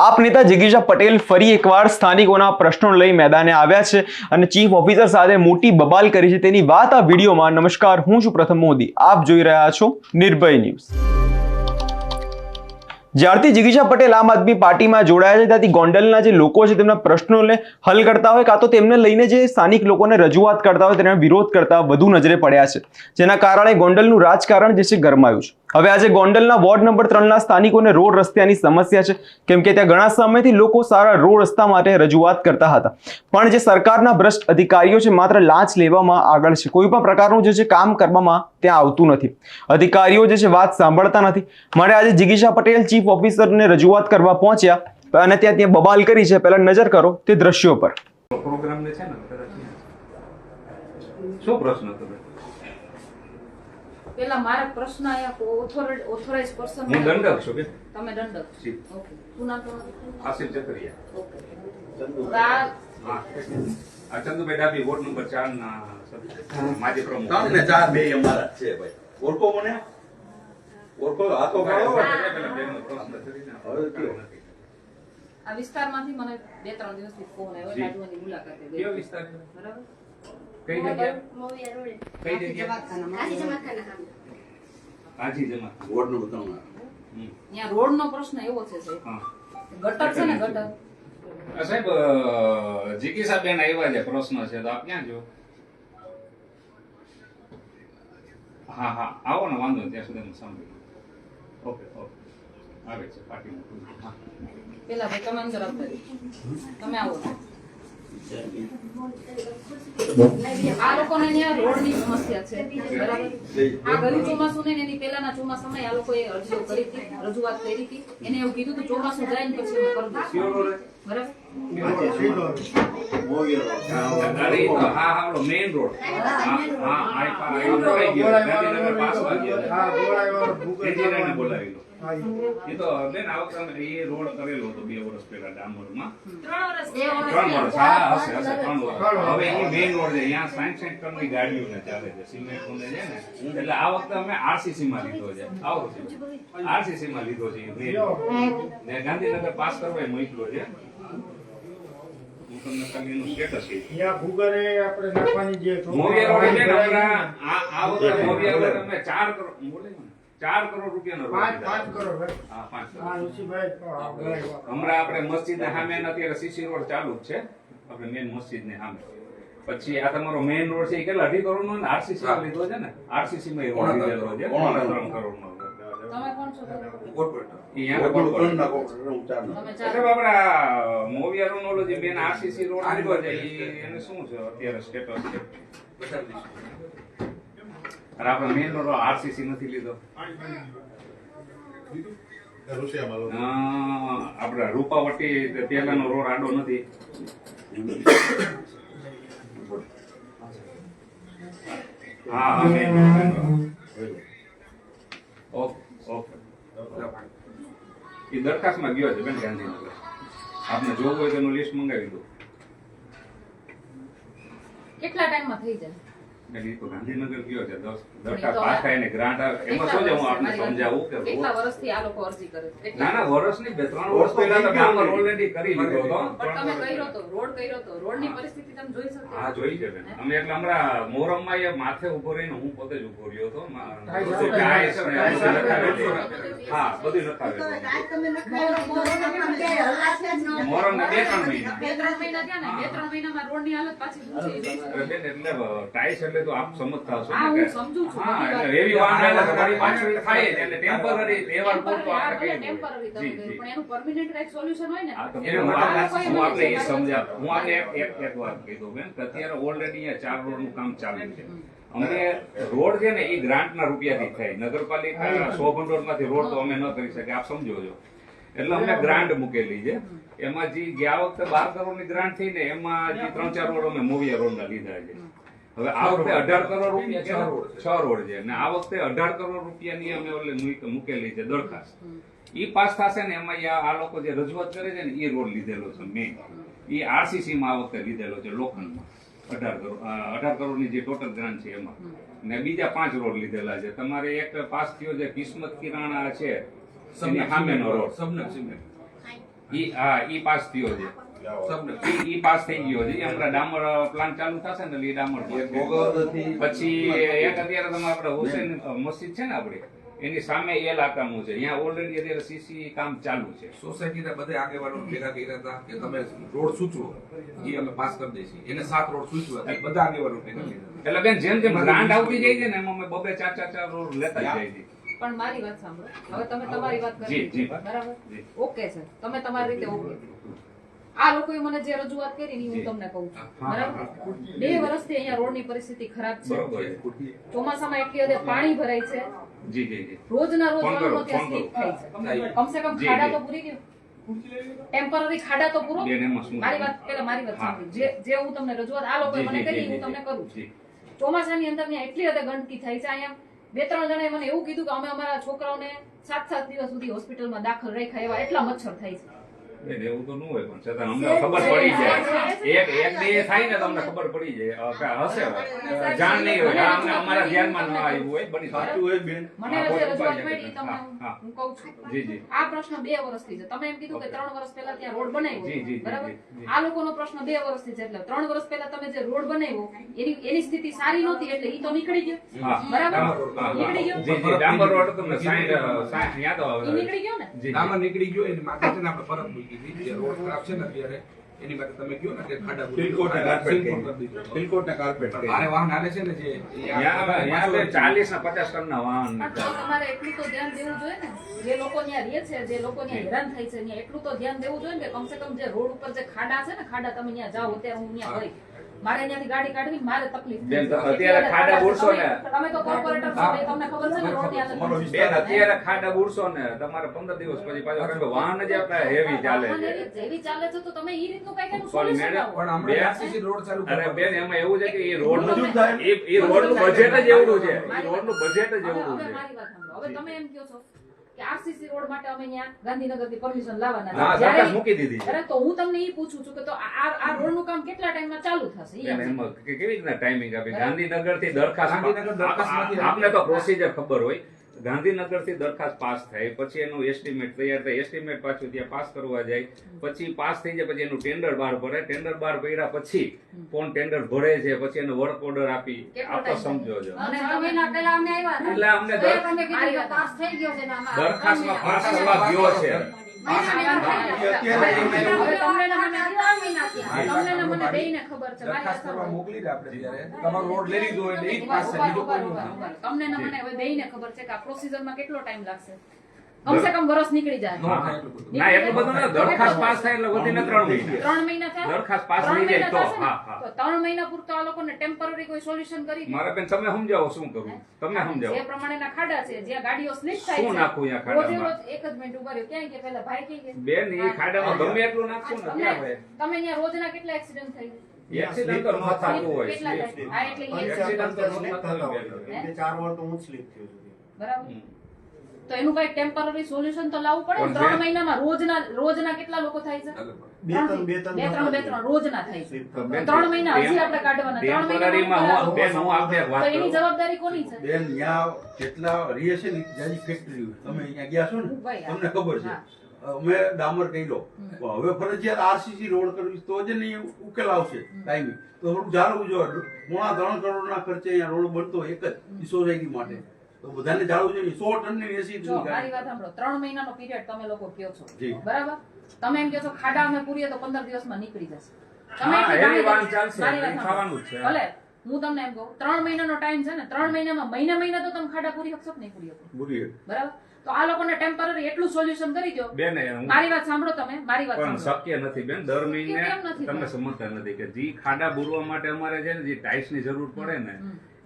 આપ નેતા જિગીશા પટેલ ફરી એકવાર સ્થાનિકોના પ્રશ્નો લઈ મેદાને આવ્યા છે અને ચીફ ઓફિસર સાથે મોટી બબાલ કરી છે. તેની વાત આ વિડીયોમાં. નમસ્કાર, હું છું પ્રથમ મોદી. આપ જોઈ રહ્યા છો નિર્ભય ન્યૂઝ. જ્યારથી જિગીશા પટેલ આમ આદમી પાર્ટીમાં જોડાયા છે, ત્યાંથી ગોંડલના જે લોકો છે, તેમના પ્રશ્નોને હલ કરતા હોય, કાં તો તેમને લઈને જે સ્થાનિક લોકોને રજૂઆત કરતા હોય, તેના વિરોધ કરતા વધુ નજરે પડ્યા છે. જેના કારણે ગોંડલનું રાજકારણ જે છે, ગરમાયું છે. હવે આજે ગોંડલના વોર્ડ નંબર ત્રણના સ્થાનિકોને રોડ રસ્તાની સમસ્યા છે. કેમ કે ત્યાં ઘણા સમયથી લોકો સારા રોડ રસ્તા માટે રજૂઆત કરતા હતા. પણ જે સરકારના ભ્રષ્ટ અધિકારીઓ છે, માત્ર લાંચ લેવામાં આગળ છે. કોઈ પણ પ્રકારનું જે છે, કામ કરવામાં ત્યાં આવતું નથી. અધિકારીઓ જે છે, વાત સાંભળતા નથી. મારે આજે જિગીશા પટેલ, ચીફ ઓફિસરને રજૂઆત કરવા પહોંચ્યા અને ત્યાં ત્યાં બબાલ કરી છે. પહેલા નજર કરો તે દ્રશ્યો પર. પ્રોગ્રામને છે ને શું પ્રશ્ન તમે? પેલા મારે પ્રશ્ન અહીંયા ઓથોરાઇઝ પર્સન હું દંડક છું કે? તમે દંડક જી. ઓકે. શું નામ તમારું? આસિફ જકરિયા. ઓકે. ચંદુ આ હા. આ ચંદુભાઈ ડાબી વોર્ડ નંબર ચાર ના સભ્ય, માજી પ્રમુખ. ત્રણ ને ચાર બે અમારા છે ભાઈ. ઓળખો મને? ઓળખો? આ તો હવે આ વિસ્તારમાંથી મને બે ત્રણ દિવસથી ફોન આવ્યો. રાજુવાની મુલાકાતે. વિસ્તાર બરાબર? કઈ જગ્યા? કઈ જગ્યા? જમા વોર્ડ પ્રશ્ન એવો છે સાહેબ. હા. ગટર છે ને ગટર? આ સાહેબ અ, આવ્યા છે પ્રશ્ન છે તો આપ ક્યાં છો? હા હા. આવો ને વાંધો નહીં, ત્યાં સુધી હું સાંભળી. Okay okay. આવે છે પાટી હા. પેલા ભાઈ તમે અંદર આવતા તમે આવો. આ લોકોને રોડની સમસ્યા છે બરાબર? આ ગયું ચોમાસું ને એની પહેલાના ચોમાસામાં આ લોકોએ અરજીઓ કરી હતી રજૂઆત કરી હતી. એને એવું કીધું કે ચોમાસું જાય ને પછી અમે કરી બરાબર? બોલાવી એ તો બેન આ વખતે એ રોડ કરેલો હતો બે વર્ષ પહેલા ડામરમાં. ત્રણ વર્ષ હા હશે હશે ત્રણ વર્ષ. હવે એ મેઇન રોડ છે અહીંયા સાઈઠ સાઈઠ ટનની ગાડીઓને ચાલે છે સિમેન્ટ ને છે ને. એટલે આ વખતે અમે આરસીસી માં લીધો છે. આવો. આરસીસી માં લીધો છે એ main road. ને ગાંધીનગર પાસ કરવા મોકલો છે. હું તમને સ્ટેટસ કહીશ. ત્યાં આપણે નાખવાની જે મોવિયા રોડ ને આ આ વખતે મોવિયા રોડ અમે ચાર કરોડ ચાર કરોડ રૂપિયાનો નો પાંચ પાંચ કરોડ ભાઈ હા પાંચ કરોડ. હમણાં આપણે મસ્જિદ સામે અત્યારે સીસી રોડ ચાલુ જ છે. આપણે મેન મસ્જિદ ને સામે. પછી આ તમારો મેઇન રોડ છે એ કેટલા? અઢી કરોડ નો આરસીસી માં લીધો છે ને? આરસીસી માં રોડ લીધેલો છે. ત્રણ. કરોડ. નો. મોવિયા રોડ જે મેન આરસીસી રોડ લીધો છે. એને શું છે? અત્યારે સ્ટેટસ છે. અને આપણે મેઇન રોડ આરસીસી નથી લીધો. આપડે રૂપાવટી પેલાનો રોડ આડો નથી. હા. ઓકે એ દરખાસ્તમાં ગયો છે બેન ગાંધીનગર. આપને જોવું હોય તો એનું લિસ્ટ મંગાવી દો. કેટલા ટાઈમમાં થઈ જાય? ગાંધીનગર ગયો છે દસ એમાં શું છે હું આપને સમજાવું કે કેટલા વર્ષથી આ લોકો અરજી કરે છે. ના ના વર્ષ બે ત્રણ વર્ષ પહેલા તો કામ ઓલરેડી કરી લીધો હતો. પણ તમે કર્યો તો રોડ કર્યો તો રોડની પરિસ્થિતિ તમે જોઈ શકો. હા જોઈ છે બેન અમે એટલે હમણાં મોહરમમાં એ માથે ઊભો રહીને હું પોતે જ ઊભો રહ્યો હતો. મા- ટાઈલ્સ ને આ બધું લખાવેલું. હા બધું લખાવેલું મોહરમ ને બે ત્રણ મહિના. બે ત્રણ મહિના થયા ને બે ત્રણ મહિનામાં રોડની હાલત પાછી શું થઈ ગઈ? અરે બેન એટલે ટાઈસ એટલે તો આપ સમજતા હશો હું સમજુ. હા એટલે એવી વાત એટલે તમારી પાછળ થાય જ એટલે ટેમ્પરરી તહેવાર પૂરતો આપણે કહીએ temporary તમે જી કહ્યું, જી. પણ એનું permanent કંઈક solution હોય ને. હું એ સમજાવ. હું આપને એક એક એક વાત કહી દઉં બેન અત્યારે ઓલરેડી અહીંયા ચાર રોડનું કામ ચાલુ છે. અમને રોડ છે ને એ ગ્રાન્ટના રૂપિયાથી થાય. નગરપાલિકા સો ભંડોળમાંથી રોડ તો અમે ન કરી શકીએ આપ સમજો છો. એટલે અમને ગ્રાન્ટ મૂકેલી છે. એમાં જે ગયા વખતે બાર કરોડની ગ્રાન્ટ થઈ ને એમાં જે ત્રણ ચાર રોડ અમે મોવિયા રોડના લીધા છે. હવે આ વખતે અઢાર કરોડ રૂપિયા છ રોડ છે. અને આ વખતે અઢાર કરોડ રૂપિયાની અમે ઓલે મૂકેલી છે દરખાસ્ત. ઈ પાસ થશે ને એમાં આ લોકો જે રજૂઆત કરે છે ને એ રોડ લીધેલો છે મેં એ આરસીસી માં આ વખતે લીધેલો છે લોખંડમાં અઢાર કરોડ અઢાર કરોડની જે ટોટલ ગ્રાન્ટ છે એમાં. ને બીજા પાંચ રોડ લીધેલા છે. તમારે એક પાસ થયો છે કિસ્મત કિરાણા છે એની સામેનો રોડ. સબનક સિમેન્ટ. ઈ હા ઈ પાસ થયો છે. પાસ થઈ ગયો છે હમણાં ડામર પ્લાન્ટ ચાલુ થશે ને એટલે ડામર એ થશે. ભોગવતથી પછી એક અત્યારે તમે આપણે હુસેન મસ્જિદ છે ને આપણે એની સામે એ લાકાનું છે. અહીંયા ઓલરેડી અત્યારે સીસી કામ ચાલુ છે. સોસાયટીના બધા આગેવાનો ભેગા કર્યા હતા કે તમે રોડ સૂચવો. એ અમે પાસ કરી દઈશું. એને સાત રોડ સૂચવ્યા બધા આગેવાનો ભેગા એટલે બેન જેમ જેમ ગ્રાન્ટ આવતી જાય છે ને એમાં અમે બબે ચાર ચાર ચાર રોડ લેતા જાય છે. પણ મારી વાત સાંભળો. હવે તમે તમારી વાત જી, જી. કરી બરાબર? Okay sir. તમે તમારી રીતે ઓકે. આ લોકોએ મને જે રજૂઆત કરી ને હું તમને કહું છું. બરાબર? બે વર્ષથી અહીંયા રોડની પરિસ્થિતિ ખરાબ છે. ચોમાસામાં એટલી હદે પાણી ભરાય છે. રોજના રોજ વાહનો ત્યાં સ્લીપ થાય છે. કમસે કમ ખાડા તો પૂરી ગયો. ટેમ્પરરી ખાડા તો પૂરો. મારી વાત પેલા મારી વાત સાંભળી. જે જે હું તમને રજૂઆત આ લોકોએ મને કરી હું તમને કરું છું. ચોમાસાની અંદર ત્યાં એટલી હદે ગંદકી થાય છે અહીંયા. બે ત્રણ જણાએ મને એવું કીધું કે અમે અમારા છોકરાઓને સાત સાત દિવસ સુધી હોસ્પિટલમાં દાખલ રાખ્યા એવા એટલા મચ્છર થાય છે. એવું તો ન હોય પણ છતાં અમને ખબર પડી જાય. એક એક બે થાય ને તો અમને ખબર પડી જાય. કે હશે જાણ નહીં હોય. આ અમને અમારા ધ્યાનમાં ન આવ્યું હોય બની સાચું હોય બેન. મને હા, જે બરોબર રજૂઆત મળી તમને હા, હા. હું કહું છું. જી જી. આ પ્રશ્ન બે વર્ષથી છે. તમે એમ કીધું કે ત્રણ વર્ષ પહેલા ત્યાં રોડ જી, જી, બનાવ્યો બરાબર? આ લોકોનો પ્રશ્ન બે વર્ષથી છે. એટલે ત્રણ વર્ષ પહેલા તમે જે રોડ બનાવ્યો એની એની સ્થિતિ સારી નહોતી એટલે ઈ તો નીકળી ગયો. બરાબર? નીકળી ગયો? જી રોડ તમને નીકળી ગયો. ને? ડામર નીકળી ગયો માટે આપણે પરત મૂકી જે રોડ ખરાબ છે ને અત્યારે એની માટે તમે કહો ને કે ખાડા પૂરી સિલકોટ કાર્પેટ સિલકોટ કરી દીધો. સિલકોટ ને કાર્પેટ ભારે વાહન હાલે છે ને જે એ ત્યાં ત્યાં તો ચાલીસ ને પચાસ ટનના વાહન તમારે એટલું તો ધ્યાન દેવું જોઈએ ને. જે લોકો ત્યાં રહે છે જે લોકો ત્યાં હેરાન થાય છે એટલું તો ધ્યાન દેવું જોઈએ ને કે કમસે કમ જે રોડ ઉપર જે ખાડા છે ને ખાડા તમે ત્યાં જાઓ અત્યારે હું ત્યાં ગઈ મારે અહીંયાથી ગાડી કાઢવી ને મારે તકલીફ બેન, તો અત્યારે ખાડા બુરશો ને. તમે તો કોર્પોરેટર છો તમને ખબર છે ને શું છે. બેન અત્યારે ખાડા બુરશો ને તમારે પંદર દિવસ પછી પાછો કારણ કે વાહન જ આપણા હેવી ચાલે છે. જેવી ચાલે છે તો તમે ઈ રીતનું કઈ કઈ પણ મેડમ, પણ બે- હમણાં રોડ ચાલુ અરે બેન એમાં એવું છે કે એ રોડનું એ એ રોડનું બજેટ જ એવું છે. એ રોડનું બજેટ જ એવું છે. મારી વાત સાંભળો. હવે તમે એમ કહો છો કે આરસીસી રોડ માટે અમે અહીંયા ગાંધીનગરથી પરમિશન લાવવાના છે. જ્યારે મૂકી દીધી છે. અરે તો હું તમને એ પૂછું છું કે તો આ આ રોડનું કામ કેટલા ટાઈમમાં ચાલુ થશે? કેવી રીતના ટાઈમિંગ આપે? ગાંધીનગરથી દરખાસ્ત દરખાસ્ત આપને તો પ્રોસીજર ખબર હોય. ગાંધીનગરથી દરખાસ્ત પાસ થાય પછી એનું એસ્ટિમેટ તૈયાર થાય એસ્ટિમેટ પાછું ત્યાં પાસ કરવા જાય પછી પાસ થઈ જાય પછી એનું ટેન્ડર બહાર પડે ટેન્ડર બહાર પડ્યા પછી કોણ ટેન્ડર ભરે છે પછી એનો વર્ક ઓર્ડર આપી આપ સમજો છો. મને છ તમે- મહિના પહેલા અમે આવ્યા હતા. એટલે અમને દરખાસ્તમાં પાસ કરવા ગયો છે. તમને મને હવે દઈને ખબર છે કે આ પ્રોસીજરમાં કેટલો ટાઈમ લાગશે? કમસે કમ વર્ષ નીકળી જાય. ન એટલું બધું. ના દરખાસ્ત પાસ થાય એટલે વધીને ત્રણ મહિના. ત્રણ મહિના થાય? દરખાસ્ત પાસ થઈ જાય તો ત્રણ મહિના પૂરતો આ લોકોને ટેમ્પરરી કોઈ સોલ્યુશન કરી. મારા બેન તમે સમજાવો શું કરું? તમને સમજાવો. જે પ્રમાણેના ખાડા છે જ્યાં ગાડીઓ સ્લીપ થાય શું નાખું અહીંયા ખાડામાં? એક જ મિનિટ ઊભા રહ્યો. ક્યાં કે પેલા ભાઈ કે? બેન એ ખાડામાં ગમે એટલું નાખશું ને ક્યાં હોય તમે અહીંયા રોજના કેટલા એક્સિડન્ટ થાય? એક્સિડન્ટ તો ન થતું હોય કેટલા થાય? હા એટલે ઈ તો ન થતું ચાર વાર તો હું સ્લીપ થયો છું. બરાબર. તો એનું કઈ ટેમ્પરરી સોલ્યુશન તો લાવવું પડે ત્રણ મહિનામાં રોજના રોજના કેટલા લોકો થાય છે? બે ત્રણ બે ત્રણ બે ત્રણ રોજના થાય છે. સ્લીપ તો થતા. બેન, ત્રણ મહિના હજી આપણે કાઢવાના. ત્રણ મહિનામાં બેન હું આપને એક તો એની જવાબદારી કોની છે? બેન ત્યાં જેટલા રીએ છે ને ત્યાંની ફેક્ટરી તમે અહીંયા ગયા છો ને તમને ખબર છે. અમે ડામર કર્યો હવે ફરજિયાત આરસીસી રોડ કરવી તો જ નહીં ઉકેલ આવશે ટાઈમે તો થોડું જાળવવું જોઈએ. પોણા ત્રણ કરોડના ખર્ચે અહીંયા રોડ બનતો એક જ સોસાયટી માટે. તો બધાને જાળવવું જોઈએ સો ટનની એસી મારી વાત સાંભળો. ત્રણ મહિનાનો પીરિયડ તમે લોકો કયો છો? બરાબર? તમે એમ કહો છો ખાડા અમે પૂરીએ તો પંદર દિવસમાં નીકળી જશે. તમે મારી વાત સાંભળો. ભલે હું તમને એમ કહું ત્રણ મહિનાનો ટાઈમ છે ને ત્રણ મહિનામાં મહિના મહિના તો તમે ખાડા પૂરી શકશો કે નહીં પૂરી શકો બરાબર? તો આ લોકોને ટેમ્પરરી એટલું સોલ્યુશન કરી દો. બેન મારી વાત સાંભળો તમે મારી વાત પણ શક્ય નથી બેન દર મહિને તમે સમજતા નથી કે જે ખાડા બુરવા માટે અમારે છે ને જે ટાઇલ્સની જરૂર પડે ને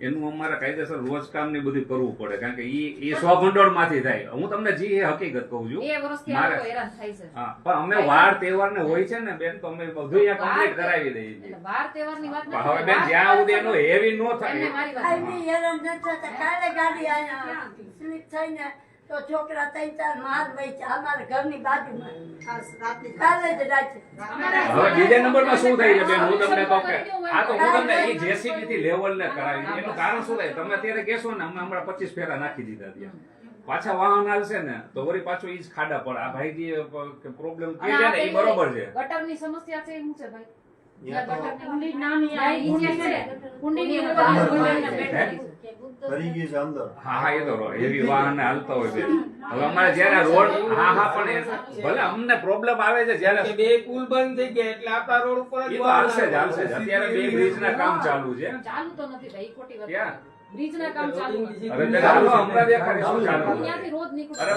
એનું અમારે કાયદેસર રોજ કામ ને બધું કરવું પડે કારણ કે એ એ સ્વભંડોળમાંથી થાય. હું તમને જે એ હકીકત કહું છું આ મારે- લોકો હેરાન થાય છે. હા પણ અમે વાર તહેવાર ને હોય છે ને બેન તો અમે બધું અહીંયા કમ્પ્લીટ કરાવી દઈએ છીએ. વાર તહેવારની વાત હવે બેન જ્યાં સુધી એનું હેવી નો થાય હેરાન થતા. કાલે ગાડી આયા સ્લીપ થઈને તો છોકરા ત્રણ ચાર માર છે અમારા ઘરની બાજુમાં. કાલે જ રાતે. હવે બીજા નંબરમાં શું થાય છે બેન? હું તમને કહું કે આ તો હું તમને એ જેસીબી થી લેવલ ને કરાવી એનું કારણ શું થાય? તમે અત્યારે કહેશો ને અમે હમણાં પચીસ ફેરા નાખી દીધા ત્યાં. પાછા વાહન આવશે ને તો વળી પાછું ઈ જ ખાડા પડે. આ ભાઈ જે પ્રોબ્લેમ કે છે ને એ બરોબર છે. ગટરની સમસ્યા છે એ શું છે ભાઈ? ત્યાં તો ગટરની કુંડી નાની ત્યાં ઈ કુંડી છે. છે. કુંડીની કુંડીની ઉપર ઉપર ગોલ્ડનના હે? બેટરી છે. ભરી ગઈ છે અંદર. હા હા એ તો રો- એવી વાહન હાલતા હોય છે. હવે અમારે જયારે રોડ હા હા પણ એ- ભલે અમને પ્રોબ્લેમ આવે છે જયારે બે પુલ બંધ થઈ ગયા એટલે આપણા રોડ ઉપર એ જ તો હાલશે જ હાલશે અત્યારે બે બ્રિજના કામ ચાલુ છે. ચાલુ તો નથી બ્રિજના કામ ચાલુ હવે અરે ચાલો હમણાં બે કરીશું ચાલુ હું છે? રોજ નીકળો. અરે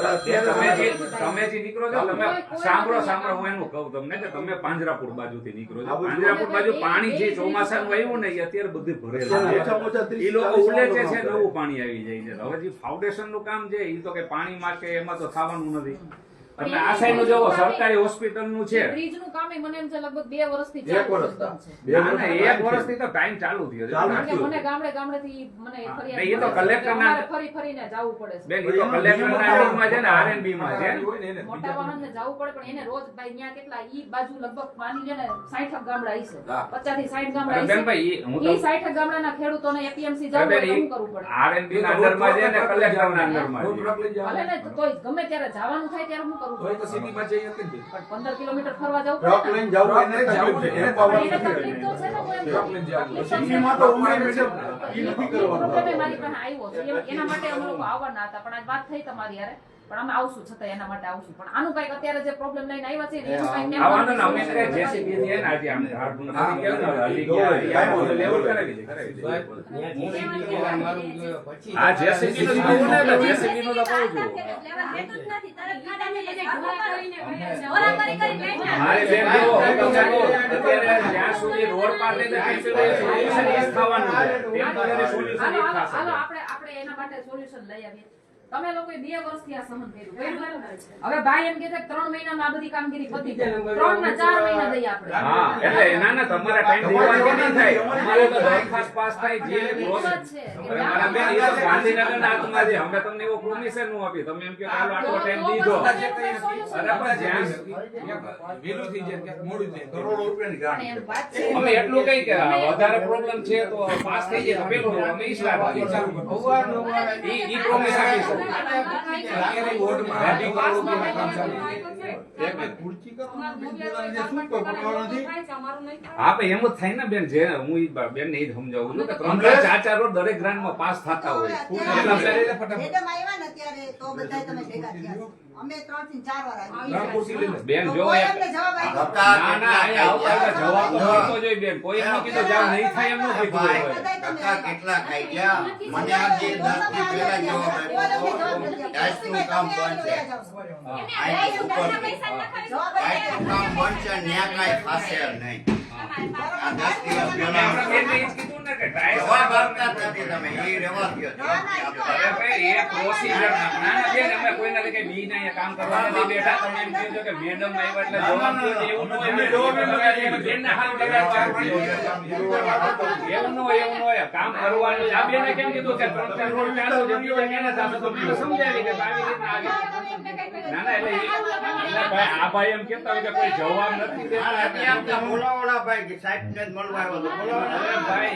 તમે જે તમે જે નીકળો છો તમે સાંભળો સાંભળો હું એનું કહું તમને કે તમે પાંજરાપુર બાજુથી નીકળો છો. પાંજરાપુર બાજુ પાણી જે ચોમાસાનું આવ્યું ને એ અત્યારે બધું ભરેલું છે. એ લોકો ઉલેચે છે નવું પાણી આવી જાય છે. હવે જે ફાઉન્ડેશનનું કામ છે એ તો કે પાણી માટે એમાં તો થવાનું નથી. તમે આ સાઈડનું જોવો સરકારી હોસ્પિટલનું છે બ્રિજનું કામ મને એમ છે લગભગ બે વર્ષથી એક ચાલુ વર્ષ કામ છે. બે ના, વર્ષ ના, એક વર્ષથી તો ટાઈમ ચાલુ થયો છે. મને ગામડે ગામડેથી મને ફરિયાદ એ તો મળે છે collector કે ના- ફરી ફરીને જવું પડે છે. બેન એ તો કલેક્ટર ના માં છે ને આરએનબી માં છે. ને મોટા વાહનને જાવું પડે પણ એને રોજ ભાઈ ત્યાં કેટલા ઈ બાજુ લગભગ માની લે ને 60 ગામડા હશે હા. 50 થી 60 ગામડા અરે હશે બેનભાઈ, ઈ હું તો- ઈ 60 ગામડાના ખેડૂતોને એપીએમસી જવું પડે શું કરવું પડે. આરએનબી ના અંડરમાં છે ને કલેક્ટર ના અંદરમાં છે. ભલે ને તોય ગમે ત્યારે જવાનું થાય ત્યારે શું કરવું તોય તો સિટીમાં જઈ નથી ને. પણ 15 કિલોમીટર ફરવા જવું ટ્રક લઈને જવું એને તકલીફ છે એને પાવર પણ એને નથી. તકલીફ તો છે ને હું એમ ટ્રક લઈને જવાનું. તકલીફ તો છે. સિટીમાં તો ઉમરે મેડમ ઈ નથી કરવાનું પ્રોબ્લેમ મારી પાસે આવ્યો એના માટે અમે લોકો આવવાના હતા પણ આજ વાત થઈ તમારી યારે પણ અમે આવશું છતાં એના માટે આવશું. પણ આનું કંઈક અત્યારે જે પ્રોબ્લેમ લઈને આવ્યા છે ને એનું કંઈક આ વાંધો ને અમે કઈ JCB ની આજે અમે ઝાડ ભૂંડ કરી ગયા ને, હલી ગયા, એ આ JCB નું જ કહું ને, JCB નું કહું છું. મારે બેન કહું, અત્યારે જ્યાં સુધી રોડ પાર નહીં સુધી એ થવાનું છે. જ આપણે આપણે એના માટે સોલ્યુશન લઈ આવીએ. તમે લોકોએ બે વર્ષથી આ સહન કર્યું. હવે ભાઈ એમ કે છે ત્રણ મહિનામાં આ બધી કામગીરી પતી જાય ત્રણ ના ચાર મહિના દઈએ આપણે. હા એટલે ના ના તમારા ટાઈમ દેવાથી નહીં થાય. અમારે તો બ્રેકફાસ્ટ પાસ થાય જે તો ગાંધીનગરના હાથમાં છે. અમે તમને એવો પ્રોમિશનનું આપી. તમે એમ કે હાલો આટલો ટાઈમ દીધો. અરે પણ જ્યાં ક્યાંક થઈ જાય કે મોડું થાય. કરોડો રૂપિયાની છે. અમે એટલું કઈ કે વધારે પ્રોબ્લેમ છે તો પાસ થઈ જાય પેલું અમે ઈ કરીએ. ઈ- પ્રોમિસ promise એમ જ થાય ને બેન જે હું બેન ને સમજાવું છું. કે ત્રણ ત્રણ ચાર ચાર રોડ દરેક ગ્રાન્ડમાં પાસ થતા હોય. ફટાફટ. અમે ત્રણથી ચાર વાર. બેન જો જવાબ જ બેન કોઈ એમ કીધું જાવ નહીં થાય એમ કેટલા ખાઈ ગયા મને પહેલા જવાબ આપ્યો ટાઈસનું કામ બંધ છે ઉપર કામ બંધ છે ન્યા કાંઈ થશે નહીં આ પહેલા કામ હોય. હોય, હોય. કરવાનું આ બેને કેમ કીધું કે ત્રણ ચાર રોડ ચાલુ બીજા કેને ચાલુ? તો મેં સમજાવી કે આવી રીતના આવી. ના, ના, એટલે ભાઈ, આ ભાઈ એમ કેતા હોય કે કોઈ જવાબ નથી બોલાવવાળા ભાઈ સાહેબ મળવા આવ્યો ભાઈ,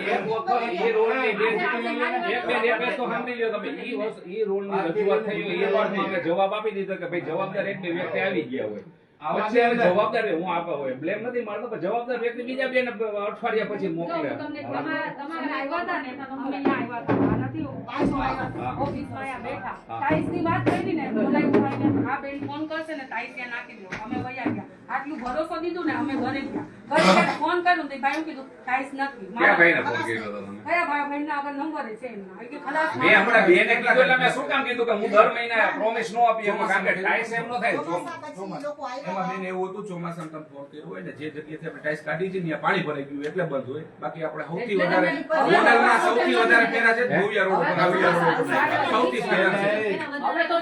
જવાબ આપી દીધો કે ભાઈ જવાબદાર એક બે વ્યક્તિ આવી ગયા હોય. જવાબદાર હું આપવા હોય બ્લેમ નથી મારતો પણ જવાબદાર વ્યક્તિ બીજા બેન અઠવાડિયા પછી જો મોકલે. હું. તમને તમારા તમારા આવ્યા હતા ને અમે અહીંયા આવ્યા હતા. આ નથી પાછો આવ્યા હા. ઓફિસમાં અહીંયા બેઠા. હા. ટાઈસની વાત કરી ને બોલાવી બોલાવીને આ બેન ફોન કરશે ટાઈસ નાખી દો. અમે આટલું ભરોસો દીધું ને અમે ઘરે ગયા. ઘરે ફોન કર્યો તો ભાઈ કીધું ટાઈસ નથી. ક્યાં ભાઈને ફોન કર્યો હતો તમે? કયા ભાઈ ભાઈના આગળ નંબર છે એમના. કે ખલાસ મેં હમણાં બેને કીધું એટલે મેં શું કામ કીધું કે હું દર મહિને પ્રોમિસ નો આપી એમાં કારણ કે ટાઈસ એમ નો થાય. ચોમાસા પછી લોકો એમાં બેન એવું હતું ચોમાસામાં તમે ફોન કર્યો હોય ને જે જગ્યાએથી આપણે ટાઈસ કાઢી છે ત્યાં પાણી ભરાઈ ગયું એટલે બંધ હોય. બાકી આપણે સૌથી વધારે મોડલના સૌથી વધારે પેરા છે ભોવિયા રોડ ઉપર ભોવિયા રોડ. ઉપર સૌથી પેરા છે.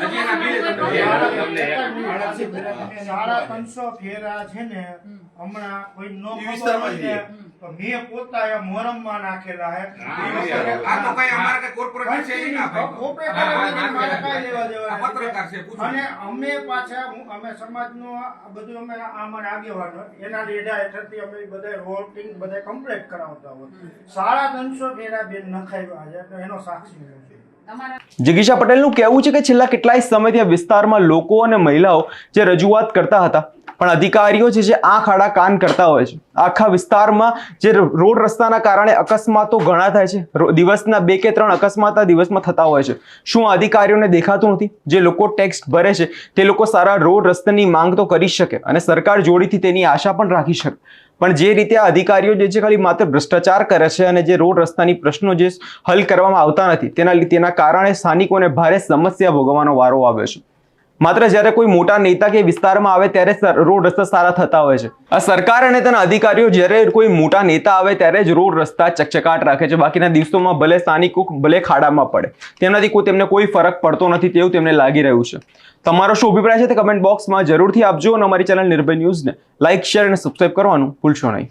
હજી એના બિલે તમને કોઈ બે હાલત problem તમને એક. સાડા ત્રણસો ફેરા છે ને હમણાં કોઈ નો ખબર હોય મેં પોતા મોરમમાં નાખેલા હે. હા, ઈ વિસ્તારે- આ તો કઈ અમારે કઈ કોર્પોરેટ છે નહીં ના કોર્પોરેટ હા, હા, વાળાને મારે કાંઈ લેવા દેવા પત્રકાર છે પૂછો. અને અમે પાછા અમે સમાજનો આ બધું અમે આ આગેવાનો. એના લીધા હેઠળથી અમે બધા વોટિંગ બધા કમ્પ્લીટ કરાવતા હોય. સાડા ત્રણસો ફેરા બેન નખાવ્યા છે તો એનો સાક્ષી હું છું. તમારા જિગીશા પટેલનું કહેવું છે કે છેલ્લા કેટલાય સમયથી આ વિસ્તારમાં લોકો અને મહિલાઓ જે રજૂઆત કરતા હતા પણ અધિકારીઓ છે જે આંખ આડા કાન કરતા હોય છે. આખા વિસ્તારમાં જે રોડ રસ્તાના કારણે અકસ્માતો ઘણા થાય છે. દિવસના બે કે ત્રણ અકસ્માત આ દિવસમાં થતા હોય છે. શું અધિકારીઓને દેખાતું નથી? જે લોકો ટેક્સ ભરે છે, તે લોકો સારા રોડ રસ્તાની માંગ તો કરી શકે અને સરકાર જોડીથી તેની આશા પણ રાખી શકે. પણ જે રીતે આ અધિકારીઓ જે છે ખાલી માત્ર ભ્રષ્ટાચાર કરે છે અને જે રોડ રસ્તાની પ્રશ્નો જે હલ કરવામાં આવતા નથી, તેના તેના કારણે સ્થાનિકોને ભારે સમસ્યા ભોગવવાનો વારો આવે છે. માત્ર જ્યારે કોઈ મોટા નેતા કે વિસ્તારમાં આવે ત્યારે રોડ રસ્તા સારા થતા હોય છે. આ સરકાર અને તેના અધિકારીઓ જ્યારે કોઈ મોટા નેતા આવે ત્યારે જ રોડ રસ્તા ચકચકાટ રાખે છે. બાકીના દિવસોમાં ભલે સ્થાનિકો ભલે ખાડામાં પડે. તેનાથી કોઈ, તેમને કોઈ ફરક પડતો નથી તેવું તેમને લાગી રહ્યું છે. તમારો શું અભિપ્રાય છે તે કમેન્ટ બોક્સમાં જરૂરથી આપજો અને અમારી ચેનલ નિર્ભય ન્યૂઝને લાઇક શેર અને સબસ્ક્રાઇબ કરવાનું ભૂલશો નહીં.